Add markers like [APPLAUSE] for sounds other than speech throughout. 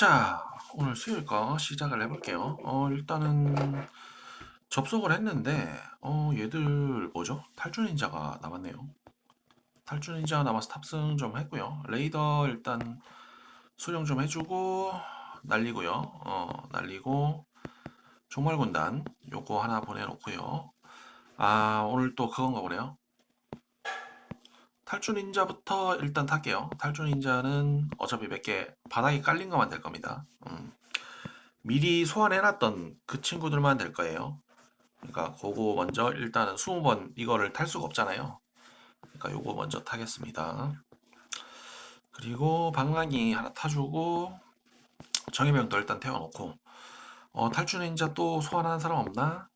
자, 오늘 수요일 거 시작을 해볼게요. 어, 일단은 접속을 했는데, 어, 얘들 뭐죠? 탈주 닌자가 남았네요. 탈주 닌자 남아서 탑승 좀 했고요. 레이더 일단 수령 좀 해주고, 날리고요. 어, 날리고, 종말군단 요거 하나 보내놓고요. 아, 오늘 또 그건가 보네요. 탈주 닌자부터 일단 탈게요. 탈주 닌자는 어차피 몇 개 바닥에 깔린 것만 될 겁니다. 음. 미리 소환해놨던 그 친구들만 될 거예요. 그러니까 그거 먼저 일단은 20번 이거를 탈 수가 없잖아요. 그러니까 요거 먼저 타겠습니다. 그리고 방랑이 하나 타주고 정예병도 일단 태워놓고 어, 탈주 닌자 또 소환하는 사람 없나?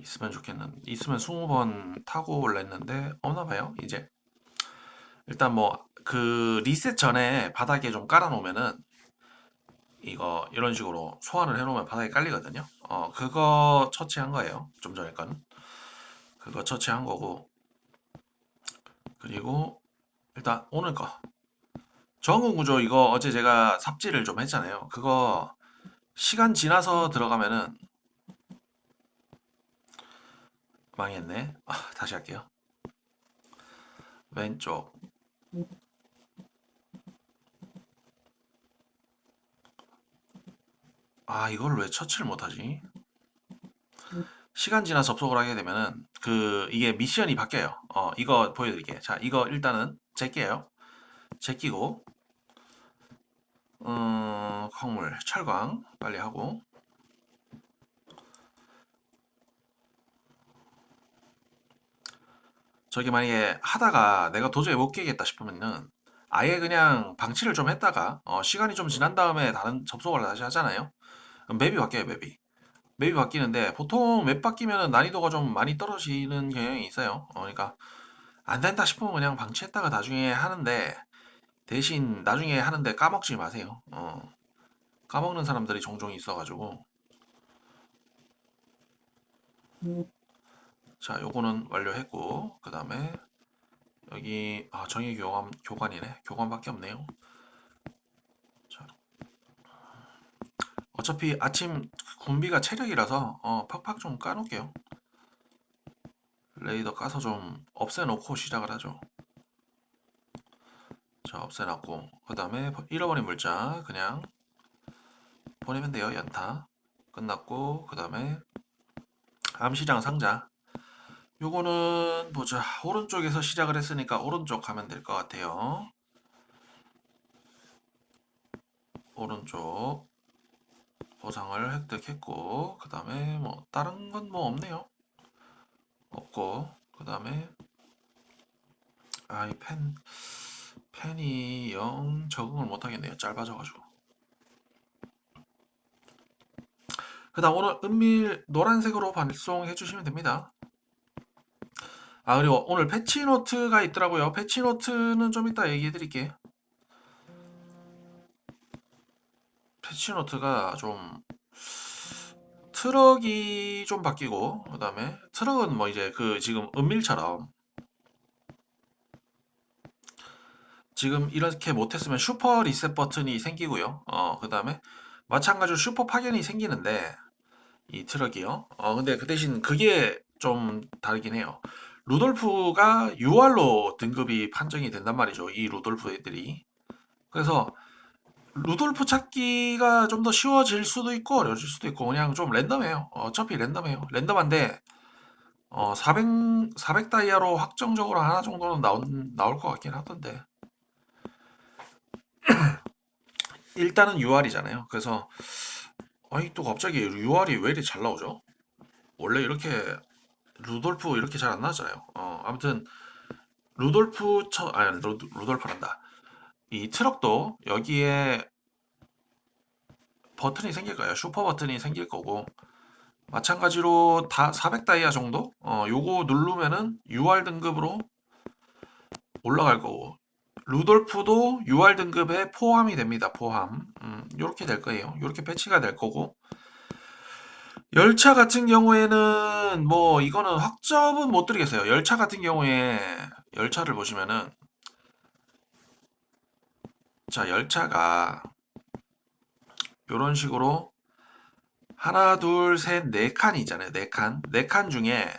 있으면 좋겠는 있으면 20번 타고 올랬는데 없나 봐요 이제. 일단 뭐 그 리셋 전에 바닥에 좀 깔아 놓으면은 이거 이런 식으로 소환을 해 놓으면 바닥에 깔리거든요. 어 그거 처치한 거예요 좀 전에 건. 그거 처치한 거고. 그리고 일단 오늘 거. 저항공 구조 이거 어제 제가 삽질을 좀 했잖아요. 그거 시간 지나서 들어가면은 망했네. 아, 다시 할게요. 왼쪽. 아, 이걸 왜 처치를 못하지? 시간 지나 접속을 하게 되면은 그 이게 미션이 바뀌어요. 어, 이거 보여드릴게요. 자, 이거 일단은 제끼요. 제끼고 어, 광물, 철광 빨리 하고 저기 만약에 하다가 내가 도저히 못 깨겠다 싶으면은 아예 그냥 방치를 좀 했다가 어, 시간이 좀 지난 다음에 다른 접속을 다시 하잖아요. 그럼 맵이 바뀌어요, 맵이. 맵이 바뀌는데 보통 맵 바뀌면 난이도가 좀 많이 떨어지는 경향이 있어요. 어, 그러니까 안 된다 싶으면 그냥 방치했다가 나중에 하는데 대신 나중에 하는데 까먹지 마세요. 어, 까먹는 사람들이 종종 있어가지고 자, 요거는 완료했고, 그 다음에 여기 아, 정의 교관 교관이네. 교관밖에 없네요. 자, 어차피 아침 군비가 체력이라서 어, 팍팍 좀 까놓을게요. 레이더 까서 좀 없애놓고 시작을 하죠. 자, 없애놨고, 그 다음에 잃어버린 물자 그냥 보내면 돼요. 연타 끝났고, 그 다음에 암시장 상자 요거는 보자. 오른쪽에서 시작을 했으니까 오른쪽 가면 될 것 같아요. 오른쪽 보상을 획득했고 그 다음에 뭐 다른 건 뭐 없네요. 없고 그 다음에 아이 펜 펜이 영 적응을 못하겠네요. 짧아져가지고 그 다음 오늘 은밀 노란색으로 발송해 주시면 됩니다. 아 그리고 오늘 패치노트가 있더라고요. 패치노트는 좀 이따 얘기해 드릴게요. 패치노트가 좀 트럭이 좀 바뀌고 그 다음에 트럭은 뭐 이제 그 지금 은밀처럼 지금 이렇게 못했으면 슈퍼 리셋 버튼이 생기고요. 어, 그 다음에 마찬가지로 슈퍼 파견이 생기는데 이 트럭이요. 어, 근데 그 대신 그게 좀 다르긴 해요. 루돌프가 UR로 등급이 판정이 된단 말이죠. 이 루돌프 애들이. 그래서 루돌프 찾기가 좀 더 쉬워질 수도 있고 어려워질 수도 있고 그냥 좀 랜덤해요. 어차피 랜덤해요. 랜덤한데 어, 400, 400 다이아로 확정적으로 하나 정도는 나온, 나올 것 같긴 하던데. [CLEARS THROAT] 일단은 UR이잖아요. 그래서 아니 또 갑자기 UR이 왜 이렇게 잘 나오죠? 원래 이렇게 루돌프 이렇게 잘 안 나잖아요. 어, 아무튼 루돌프 처 아니 루, 루돌프란다. 이 트럭도 여기에 버튼이 생길 거예요. 슈퍼 버튼이 생길 거고 마찬가지로 다 400 다이아 정도? 어, 요거 누르면은 UR 등급으로 올라갈 거고 루돌프도 UR 등급에 포함이 됩니다. 포함. 음, 요렇게 될 거예요. 요렇게 패치가 될 거고 열차 같은 경우에는 뭐 이거는 확정은 못 드리겠어요. 열차 같은 경우에 열차를 보시면은 자 열차가 요런 식으로 하나, 둘, 셋, 네 칸이 있잖아요. 네 칸. 네 칸 중에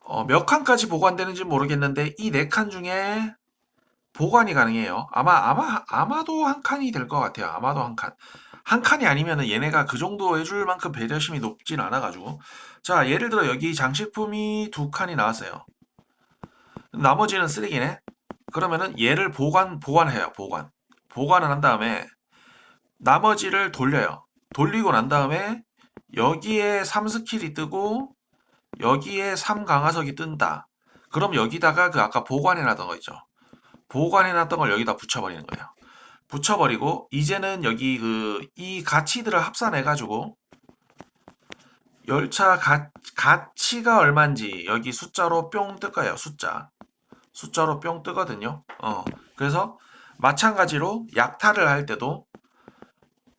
어, 몇 칸까지 보관되는지 모르겠는데 이 네 칸 중에 보관이 가능해요. 아마 아마 아마도 한 칸이 될 것 같아요. 아마도 한 칸. 한 칸이 아니면은 얘네가 그 정도 해줄 만큼 배려심이 높진 않아가지고 자 예를 들어 여기 장식품이 두 칸이 나왔어요. 나머지는 쓰레기네. 그러면은 얘를 보관 보관해요. 보관 보관을 한 다음에 나머지를 돌려요. 돌리고 난 다음에 여기에 3스킬이 뜨고 여기에 3강화석이 뜬다. 그럼 여기다가 그 아까 보관해놨던 거 있죠. 보관해놨던 걸 여기다 붙여버리는 거예요. 붙여버리고 이제는 여기 그 이 가치들을 합산해가지고 열차 가, 가치가 얼마인지 여기 숫자로 뿅 뜰 거예요. 숫자 숫자로 뿅 뜨거든요. 어 그래서 마찬가지로 약탈을 할 때도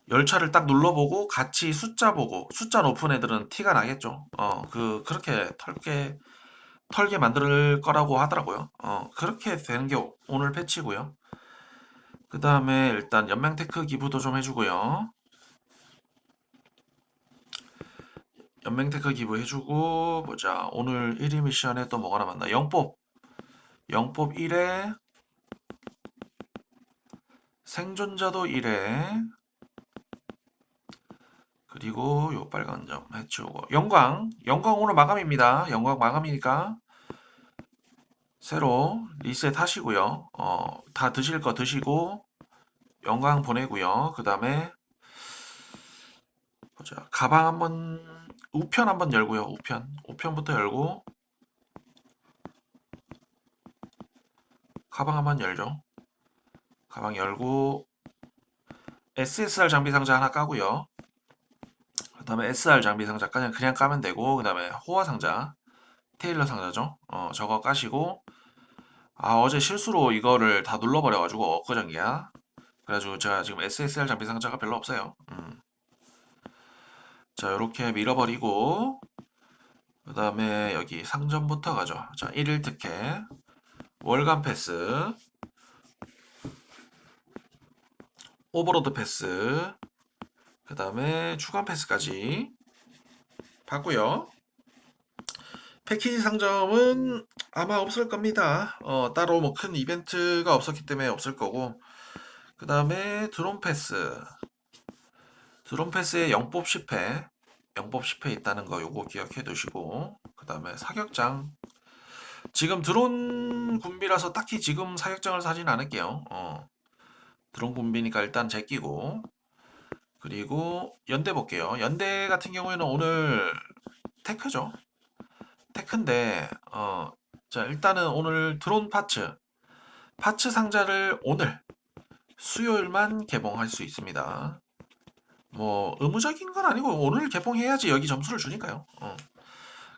열차를 딱 눌러보고 같이 숫자 보고 숫자 높은 애들은 티가 나겠죠. 어, 그 그렇게 털게 털게 만들 거라고 하더라고요. 어, 그렇게 되는 게 오- 오늘 패치고요. 그 다음에 일단 연맹 테크 기부도 좀 해주고요. 연맹 테크 기부 해주고 보자. 오늘 1위 미션에 또 뭐가 남았나? 영법. 영법 1회. 생존자도 1회. 그리고 요 빨간 점 해치우고. 영광. 영광 오늘 마감입니다. 영광 마감이니까 새로 리셋 하시고요. 어, 다 드실 거 드시고 영광 보내고요. 그 다음에 보자. 가방 한번 우편 한번 열고요. 우편. 우편부터 열고 가방 한번 열죠. 가방 열고 SSR 장비 상자 하나 까고요. 그 다음에 SR 장비 상자 그냥 그냥 까면 되고 그 다음에 호화 상자 테일러 상자죠 어 저거 까시고 아 어제 실수로 이거를 다 눌러버려가지고 엊그저께야 그래가지고 제가 지금 SSR 장비 상자가 별로 없어요 음. 자 요렇게 밀어버리고 그 다음에 여기 상점부터 가죠 자 1일 특혜 월간 패스 오버로드 패스 그 다음에 주간 패스까지 받고요. 패키지 상점은 아마 없을 겁니다. 어, 따로 뭐 큰 이벤트가 없었기 때문에 없을 거고 그 다음에 드론 패스 드론 패스에 영법 10회 영법 10회 있다는 거 요거 기억해 두시고 그 다음에 사격장 지금 드론 군비라서 딱히 지금 사격장을 사진 않을게요. 어, 드론 군비니까 일단 제끼고 그리고 연대 볼게요. 연대 같은 경우에는 오늘 테크죠. 테크인데 어, 자 일단은 오늘 드론 파츠 파츠 상자를 오늘 수요일만 개봉할 수 있습니다. 뭐 의무적인 건 아니고 오늘 개봉해야지 여기 점수를 주니까요. 어.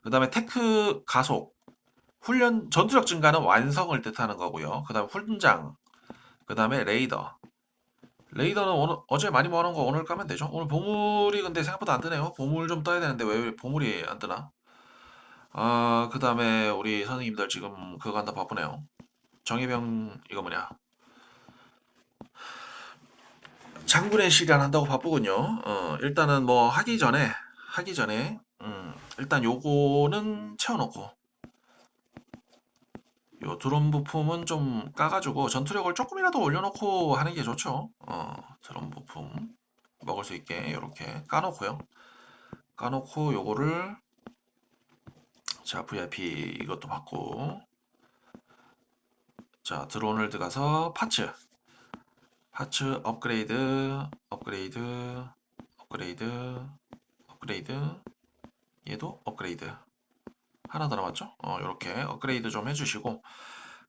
그 다음에 테크 가속 훈련 전투력 증가는 완성을 뜻하는 거고요. 그 다음에 훈장 그 다음에 레이더 레이더는 오늘 어제 많이 모아놓은 거 오늘 까면 되죠. 오늘 보물이 근데 생각보다 안 뜨네요. 보물 좀 떠야 되는데 왜 보물이 안 뜨나? 아, 그 다음에 우리 선생님들 지금 그거 한다 바쁘네요. 정예병 이거 뭐냐? 장군의 시간 한다고 바쁘군요. 어, 일단은 뭐 하기 전에 하기 전에 음, 일단 요거는 채워놓고 요 드론 부품은 좀 까가지고 전투력을 조금이라도 올려놓고 하는 게 좋죠. 어, 드론 부품 먹을 수 있게 이렇게 까놓고요. 까놓고 요거를 자 VIP 이것도 받고. 자 드론을 들어가서 파츠. 파츠 업그레이드 업그레이드 업그레이드 업그레이드. 얘도 업그레이드. 하나 더 남았죠? 어, 이렇게 업그레이드 좀 해주시고.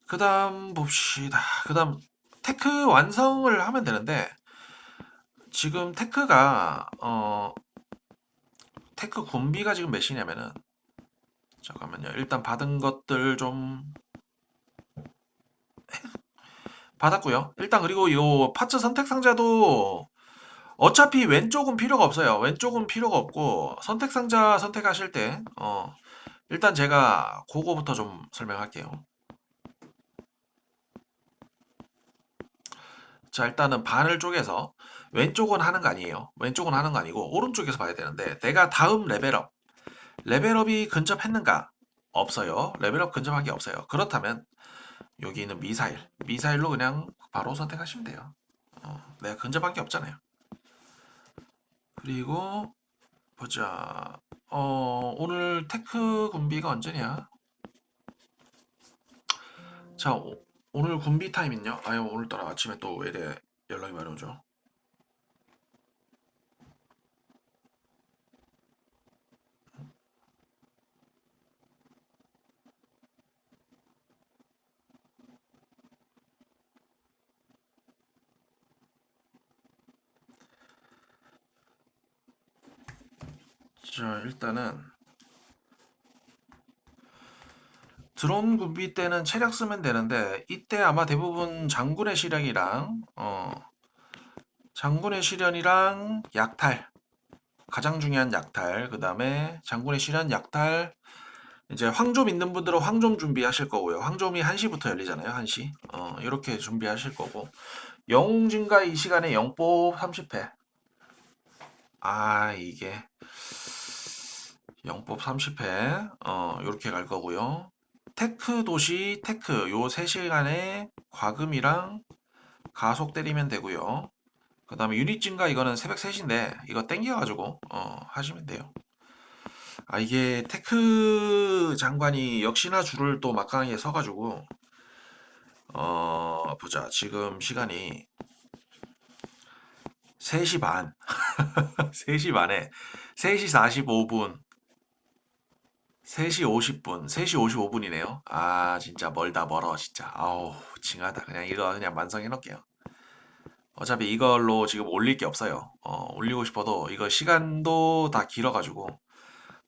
그 다음 봅시다. 그 다음 테크 완성을 하면 되는데 지금 테크가 어 테크 군비가 지금 몇이냐면은 잠깐만요. 일단 받은 것들 좀 받았고요. 일단 그리고 이 파츠 선택 상자도 어차피 왼쪽은 필요가 없어요. 왼쪽은 필요가 없고 선택 상자 선택하실 때 어, 일단 제가 그거부터 좀 설명할게요. 자, 일단은 반을 쪼개서 왼쪽은 하는 거 아니에요. 왼쪽은 하는 거 아니고 오른쪽에서 봐야 되는데 내가 다음 레벨업 레벨업이 근접했는가? 없어요. 레벨업 근접한 게 없어요. 그렇다면 여기 있는 미사일 미사일로 그냥 바로 선택하시면 돼요. 어, 내가 근접한 게 없잖아요. 그리고 보자. 어, 오늘 테크 군비가 언제냐? 자, 오, 오늘 군비 타임은요? 아유, 오늘따라 아침에 또왜 이래 연락이 많이 오죠? 자, 일단은 드론 군비 때는 체력 쓰면 되는데 이때 아마 대부분 장군의 시련이랑 어 장군의 시련이랑 약탈 가장 중요한 약탈 그 다음에 장군의 시련 약탈 이제 황좀 있는 분들은 황좀 준비하실 거고요. 황좀이 1시부터 열리잖아요 1시. 어 이렇게 준비하실 거고. 영웅 증가 이 시간에 영법 30회. 아 이게 영법 30회 어 요렇게 갈 거고요 테크 도시 테크 요 3시간에 과금이랑 가속 때리면 되고요. 그 다음에 유닛 증가 이거는 새벽 3시인데 이거 땡겨가지고 어, 하시면 돼요. 아 이게 테크 장관이 역시나 줄을 또 막강하게 서가지고 어 보자 지금 시간이 3시 반 [LAUGHS] 3시 반에 3시 45분 3시 50분, 3시 55분이네요. 아, 진짜 멀다 멀어, 진짜. 아우, 징하다. 그냥 이거 그냥 완성해 놓을게요. 어차피 이걸로 지금 올릴 게 없어요. 어, 올리고 싶어도 이거 시간도 다 길어가지고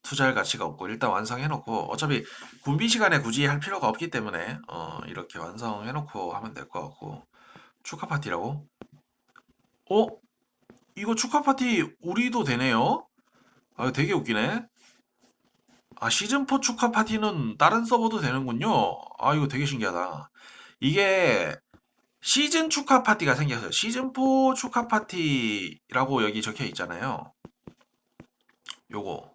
투자할 가치가 없고 일단 완성해 놓고 어차피 군비 시간에 굳이 할 필요가 없기 때문에 어, 이렇게 완성해 놓고 하면 될 것 같고 축하 파티라고? 어? 이거 축하 파티 우리도 되네요? 아, 되게 웃기네. 아, 시즌4 축하 파티는 다른 서버도 되는군요. 아, 이거 되게 신기하다. 이게 시즌 축하 파티가 생겼어요. 시즌4 축하 파티라고 여기 적혀 있잖아요. 요거.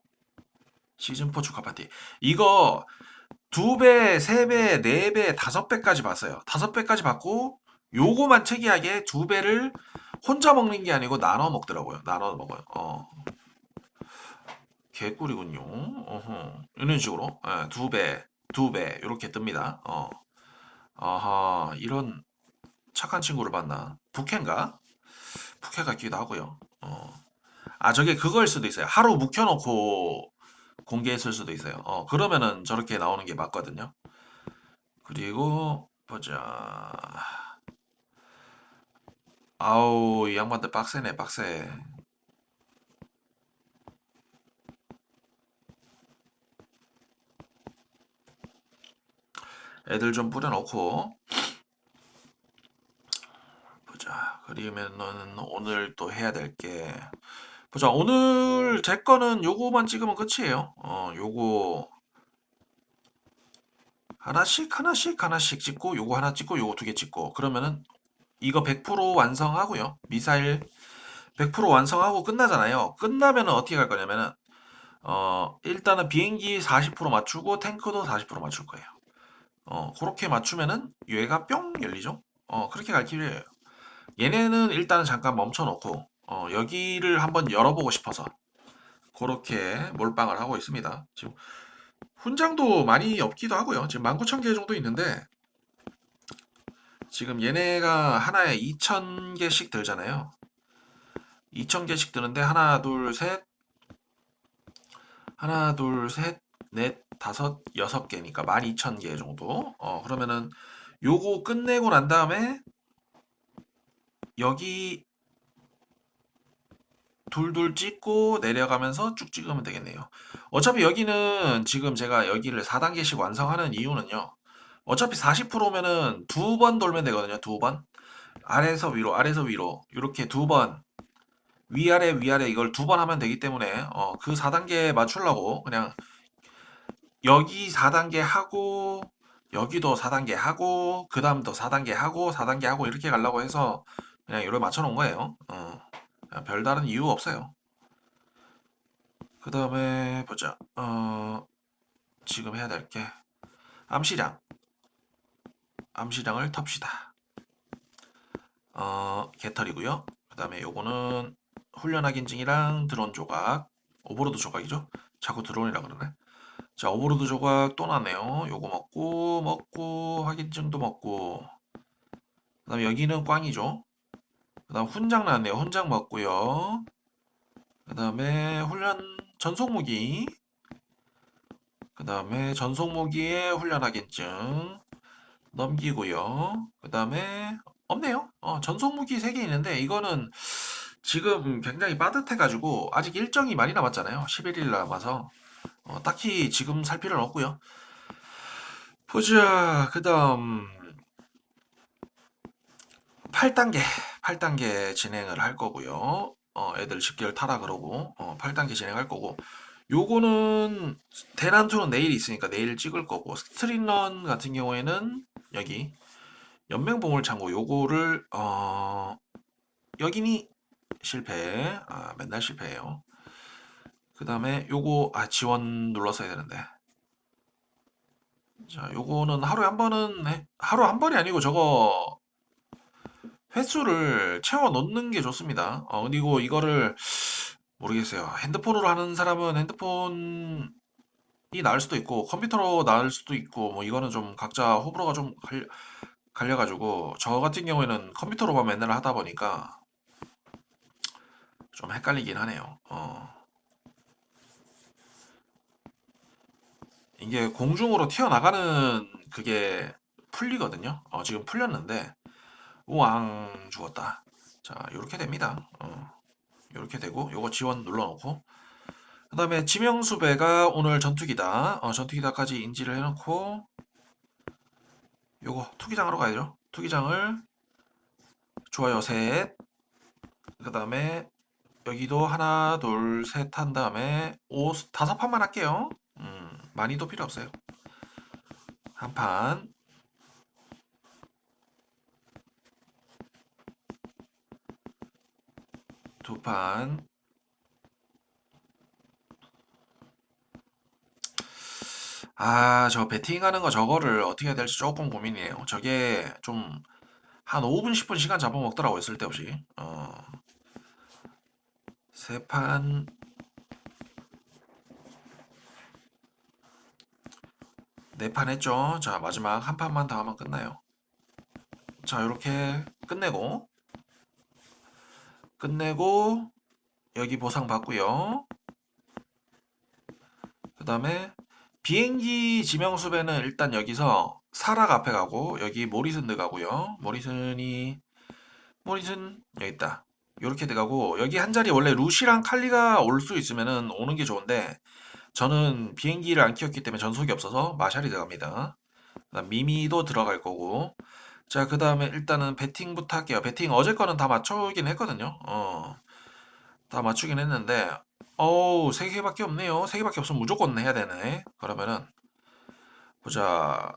시즌4 축하 파티. 이거 두 배, 세 배, 네 배, 다섯 배까지 봤어요. 다섯 배까지 받고 요거만 특이하게 두 배를 혼자 먹는 게 아니고 나눠 먹더라고요. 나눠 먹어요. 어. 개꿀이군요. 어허. 이런 식으로 예, 두 배, 두 배 이렇게 뜹니다. 어. 아하, 이런 착한 친구를 봤나? 부캐인가? 부캐 같기도 하고요. 어. 아, 저게 그거일 수도 있어요. 하루 묵혀놓고 공개했을 수도 있어요. 어, 그러면은 저렇게 나오는 게 맞거든요. 그리고 보자. 아우, 이 양반들 빡세네, 빡세. 애들 좀 뿌려놓고 보자. 그러면은 오늘 또 해야 될 게 보자. 오늘 제 거는 요거만 찍으면 끝이에요. 어, 요거 하나씩 하나씩 하나씩 찍고 요거 하나 찍고 요거 두 개 찍고 그러면은 이거 100% 완성하고요. 미사일 100% 완성하고 끝나잖아요. 끝나면은 어떻게 갈 거냐면은 어, 일단은 비행기 40% 맞추고 탱크도 40% 맞출 거예요. 어, 그렇게 맞추면은 얘가 뿅 열리죠? 어, 그렇게 갈 길이에요. 얘네는 일단 잠깐 멈춰놓고, 어, 여기를 한번 열어보고 싶어서, 그렇게 몰빵을 하고 있습니다. 지금, 훈장도 많이 없기도 하고요. 지금 19,000개 정도 있는데, 지금 얘네가 하나에 2,000개씩 들잖아요. 2,000개씩 드는데, 하나, 둘, 셋, 하나, 둘, 셋, 넷, 다섯, 여섯 개니까 12,000개 정도. 어, 그러면은 요거 끝내고 난 다음에 여기 둘둘 찍고 내려가면서 쭉 찍으면 되겠네요. 어차피 여기는 지금 제가 여기를 4단계씩 완성하는 이유는요. 어차피 40%면은 두 번 돌면 되거든요. 두 번. 아래에서 위로, 아래에서 위로. 이렇게 두 번. 위아래, 위아래 이걸 두 번 하면 되기 때문에 어, 그 4단계 맞추려고 그냥 여기 4단계 하고 여기도 4단계 하고 그 다음도 4단계 하고 4단계 하고 이렇게 가려고 해서 그냥 이렇게 맞춰 놓은 거예요. 어. 별다른 이유 없어요. 그 다음에 보자. 어, 지금 해야 될 게 암시량. 암시량을 텁시다. 어, 개털이고요. 그 다음에 요거는 훈련 확인증이랑 드론 조각, 오버로드 조각이죠. 자꾸 드론이라 그러네. 자, 오버로드 조각 또 나네요. 요거 먹고, 먹고, 확인증도 먹고. 그 다음에 여기는 꽝이죠. 그 다음 훈장 나왔네요. 훈장 먹고요. 그 다음에 훈련 전속 무기. 그 다음에 전속 무기의 훈련 확인증 넘기고요. 그 다음에 없네요. 어, 전속 무기 3개 있는데 이거는 지금 굉장히 빠듯해가지고 아직 일정이 많이 남았잖아요. 11일 남아서 어, 딱히 지금 살 필요는 없고요. 보자. 그 다음 8단계 8단계 진행을 할 거고요. 어, 애들 10개월 타라 그러고 어, 8단계 진행할 거고 요거는 대난투는 내일 있으니까 내일 찍을 거고 스트릿런 같은 경우에는 여기 연맹보물 창고 요거를 어 여기니 실패 아 맨날 실패해요 그 다음에 요거 아 지원 눌렀어야 되는데 자 요거는 하루에 한 번은 해- 하루 한 번이 아니고 저거 횟수를 채워 넣는 게 좋습니다 어 그리고 이거를 모르겠어요 핸드폰으로 하는 사람은 핸드폰이 나을 수도 있고 컴퓨터로 나을 수도 있고 뭐 이거는 좀 각자 호불호가 좀 갈려, 갈려가지고 저 같은 경우에는 컴퓨터로만 맨날 하다 보니까 좀 헷갈리긴 하네요. 어. 이게 공중으로 튀어나가는 그게 풀리거든요. 어, 지금 풀렸는데 우왕 죽었다. 자, 이렇게 됩니다. 어, 이렇게 되고 요거 지원 눌러놓고 그 다음에 지명수배가 오늘 전투기다. 어, 전투기다까지 인지를 해놓고 요거 투기장으로 가야죠. 투기장을 좋아요 셋. 그 다음에 여기도 하나 둘 셋 한 다음에 오 다섯 판만 할게요. 음, 많이도 필요 없어요. 한 판. 두 판. 아, 저 배팅하는 거 저거를 어떻게 해야 될지 조금 고민이에요. 저게 좀 한 5분, 10분 시간 잡아먹더라고요, 쓸데없이. 어, 세 판, 네 판 했죠. 자, 마지막 한 판만 더 하면 끝나요. 자, 이렇게 끝내고, 끝내고, 여기 보상 받고요. 그 다음에 비행기 지명수배는 일단 여기서 사락 앞에 가고 여기 모리슨 들어가고요. 모리슨이 모리슨 여기 있다. 이렇게 들어가고 여기 한 자리 원래 루시랑 칼리가 올 수 있으면은 오는 게 좋은데 저는 비행기를 안 키웠기 때문에 전속이 없어서 마샬이 들어갑니다. 그다음 미미도 들어갈 거고 자 그 다음에 일단은 배팅부터 할게요. 배팅 어제 거는 다 맞춰오긴 했거든요. 어, 다 맞추긴 했는데 어우 세 개밖에 없네요. 세 개밖에 없으면 무조건 해야 되네. 그러면은 보자.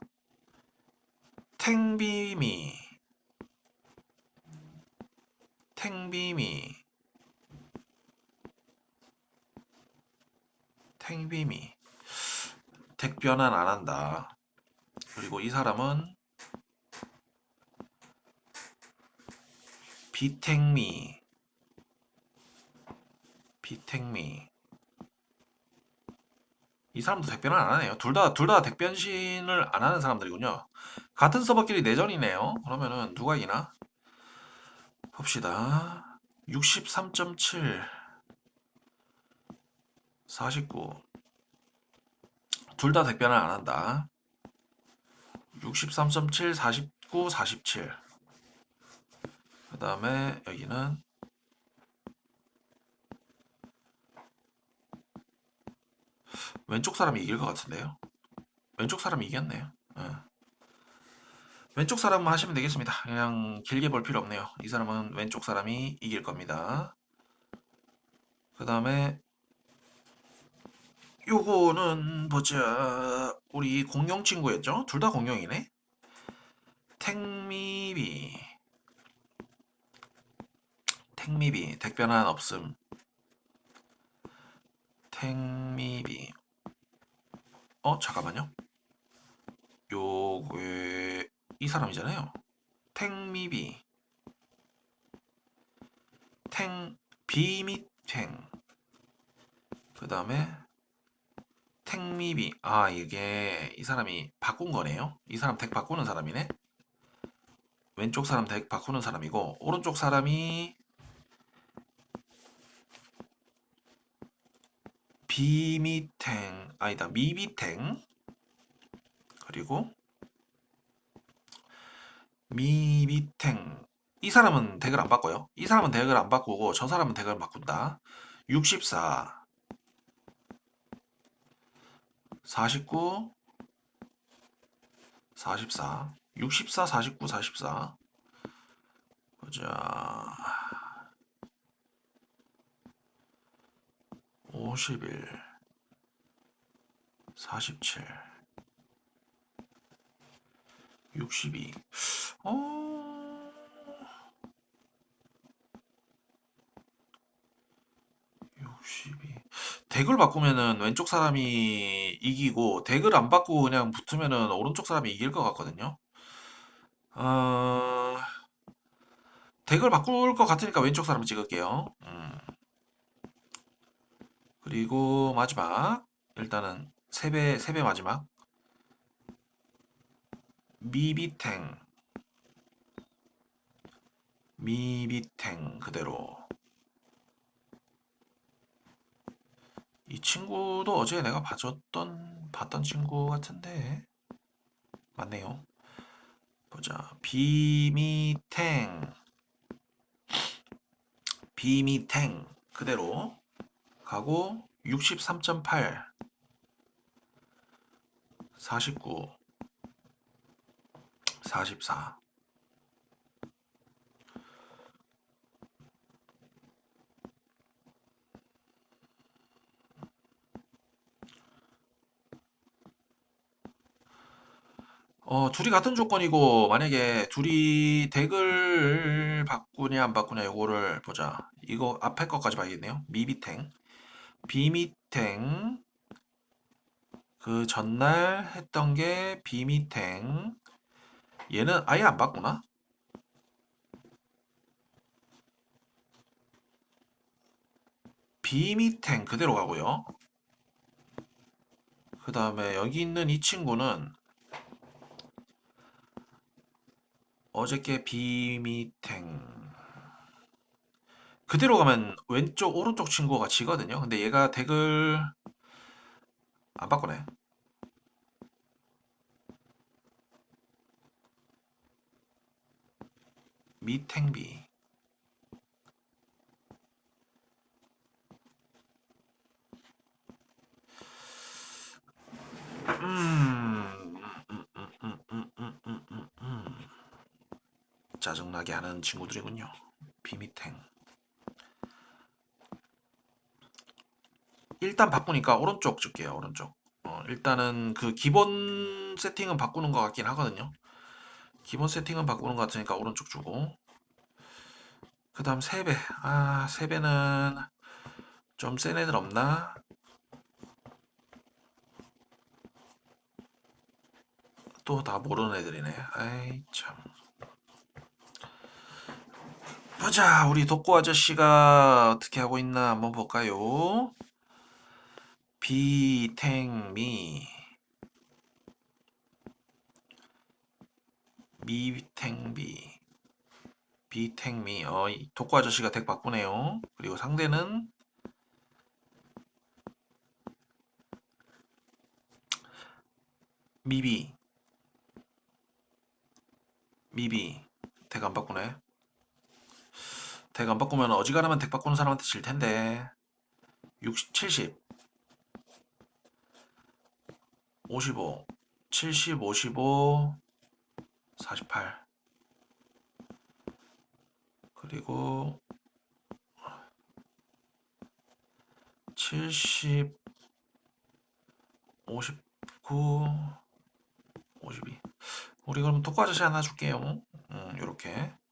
탱비미 탱비미 탱비미 덱 변환 안 한다. 그리고 이 사람은 비탱미 비탱미 이 사람도 덱변을 안 하네요. 둘 다 둘 다 덱변신을 안 하는 사람들이군요. 같은 서버끼리 내전이네요. 그러면은 누가 이기나? 봅시다. 63.7 49 둘다 덱변을 안 한다. 63.7 49 47 그 다음에 여기는 왼쪽 사람이 이길 것 같은데요. 왼쪽 사람이 이겼네요. 예. 왼쪽 사람만 하시면 되겠습니다. 그냥 길게 볼 필요 없네요. 이 사람은 왼쪽 사람이 이길 겁니다. 그 다음에 요거는 보자 우리 공룡 친구였죠? 둘 다 공룡이네. 택미비 택미비 덱 변환 없음. 택미비. 어 잠깐만요. 요게 이 사람이잖아요. 택미비. 탱 비미탱. 그 다음에 택미비. 아 이게 이 사람이 바꾼 거네요. 이 사람 덱 바꾸는 사람이네. 왼쪽 사람 덱 바꾸는 사람이고 오른쪽 사람이 비미탱 아니다 미비탱 그리고 미비탱 이 사람은 덱을 안 바꿔요 이 사람은 덱을 안 바꾸고 저 사람은 덱을 바꾼다 64 49 44 64 49 44 보자. 51 47 62 어... 62 덱을 바꾸면은 왼쪽 사람이 이기고 덱을 안 바꾸고 그냥 붙으면은 오른쪽 사람이 이길 것 같거든요. 어... 덱을 바꿀 것 같으니까 왼쪽 사람 찍을게요. 음. 그리고 마지막 일단은 세배 세배 마지막 미비탱 미비탱 그대로 이 친구도 어제 내가 봐줬던 봤던 친구 같은데 맞네요. 보자. 비미탱. 비미탱. 그대로 가고 63.8 49 44 어, 둘이 같은 조건이고 만약에 둘이 덱을 바꾸냐 안 바꾸냐 요거를 보자. 이거 앞에 것까지 봐야겠네요. 미비탱, 비미탱. 그 전날 했던 게 비미탱. 얘는 아예 안 바꾸나? 비미탱 그대로 가고요. 그 다음에 여기 있는 이 친구는 어저께 비미탱 그대로 가면 왼쪽 오른쪽 친구가 지거든요. 근데 얘가 덱을 안 바꾸네. 미탱비 음, 음, 음, 음, 음, 음, 음, 음, 음. 짜증나게 하는 친구들이군요. 비미탱. 일단 바꾸니까 오른쪽 줄게요. 오른쪽. 어, 일단은 그 기본 세팅은 바꾸는 것 같긴 하거든요. 기본 세팅은 바꾸는 것 같으니까 오른쪽 주고. 그 다음 세배. 아, 세배는 좀 센 애들 없나? 또 다 모르는 애들이네. 아이, 참. 보자, 우리 독고 아저씨가 어떻게 하고 있나 한번 볼까요? 비탱미 미탱비 비탱미 어, 이 독고 아저씨가 덱 바꾸네요. 그리고 상대는 미비 미비 덱 안 바꾸네. 덱 안 바꾸면 어지간하면 덱 바꾸는 사람한테 질 텐데. 60, 70 55 70 55 48 그리고 70 59 52 우리 그럼 아저씨 하나 줄게요. 음, 요렇게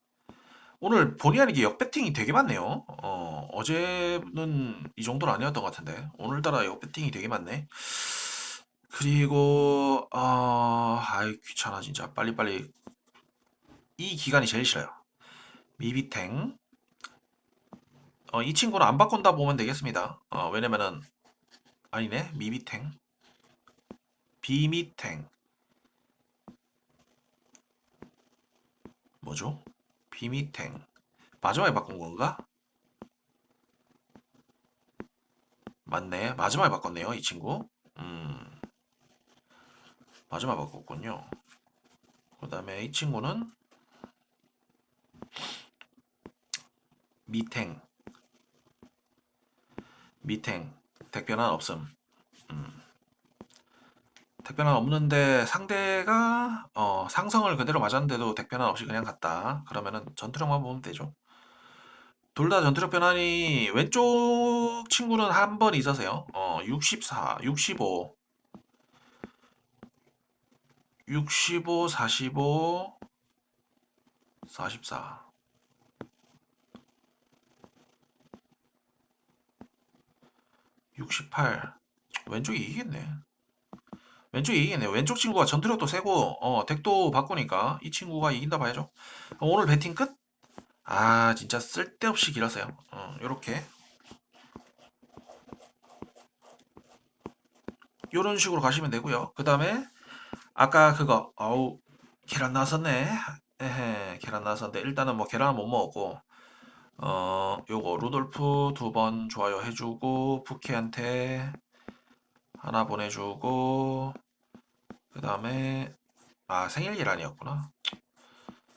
오늘 본의 아니게 역배팅이 되게 많네요. 어, 어제는 이 정도는 아니었던 것 같은데 오늘따라 역배팅이 되게 많네. 그리고 어, 아이 귀찮아 진짜 빨리빨리 이 기간이 제일 싫어요. 미비탱 어, 이 친구는 안 바꾼다 보면 되겠습니다. 어, 왜냐면은 아니네 미비탱 비미탱 뭐죠? 비미탱. 마지막에 바꾼 건가? 맞네. 마지막에 바꿨네요 이 친구. 음. 마지막에 바꿨군요. 그 다음에 이 친구는 미탱. 미탱. 택변한 없음. 음. 택변한 없는데 상대가 어, 상성을 그대로 맞았는데도 택변한 없이 그냥 갔다. 그러면은 전투력만 보면 되죠. 둘 다 전투력 변환이 왼쪽 친구는 한 번 있어서요. 어, 64 65 65 45 44 68 왼쪽이 이기겠네 왼쪽이 이기겠네 왼쪽 친구가 전투력도 세고 어 덱도 바꾸니까 이 친구가 이긴다 봐야죠. 어, 오늘 배팅 끝? 아 진짜 쓸데없이 길었어요. 어 요렇게. 요런 식으로 가시면 되고요. 그 다음에 아까 그거 어우 계란 나왔었네. 에헤 계란 나왔었는데 일단은 뭐 계란은 못 먹었고 어 요거 루돌프 두 번 좋아요 해주고 푸키한테 하나 보내주고 그 다음에 아 생일 계란이었구나.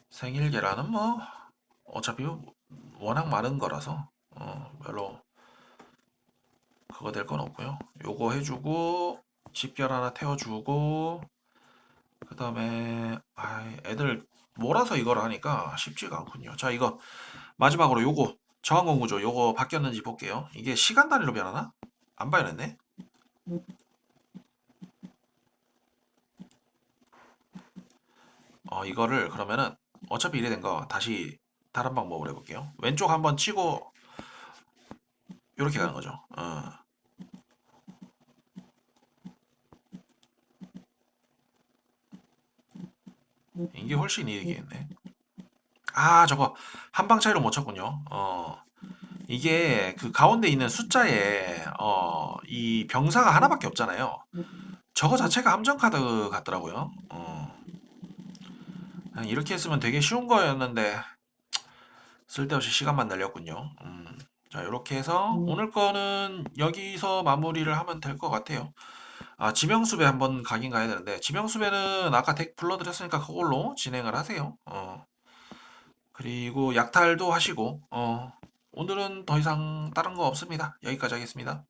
생일 계란은 뭐 어차피 워낙 많은 거라서 어 별로 그거 될 건 없고요. 요거 해주고 집결 하나 태워주고 그 다음에 아 애들 몰아서 이걸 하니까 쉽지가 않군요. 자 이거 마지막으로 요거 저항공 구조 요거 바뀌었는지 볼게요. 이게 시간 단위로 변하나? 안 변했네 어 이거를 그러면은 어차피 이래 된 거 다시 다른 방법으로 해볼게요. 왼쪽 한번 치고 요렇게 가는 거죠. 어. 이게 훨씬 이익이겠네. 아 저거 한 방 차이로 못 쳤군요. 어 이게 그 가운데 있는 숫자에 어 이 병사가 하나밖에 없잖아요. 저거 자체가 함정 카드 같더라고요. 어. 이렇게 했으면 되게 쉬운 거였는데 쓸데없이 시간만 날렸군요. 음. 자 이렇게 해서 오늘 거는 여기서 마무리를 하면 될 것 같아요. 아 지명수배 한번 가긴 가야 되는데 지명수배는 아까 덱 불러드렸으니까 그걸로 진행을 하세요. 어. 그리고 약탈도 하시고 어 오늘은 더 이상 다른 거 없습니다. 여기까지 하겠습니다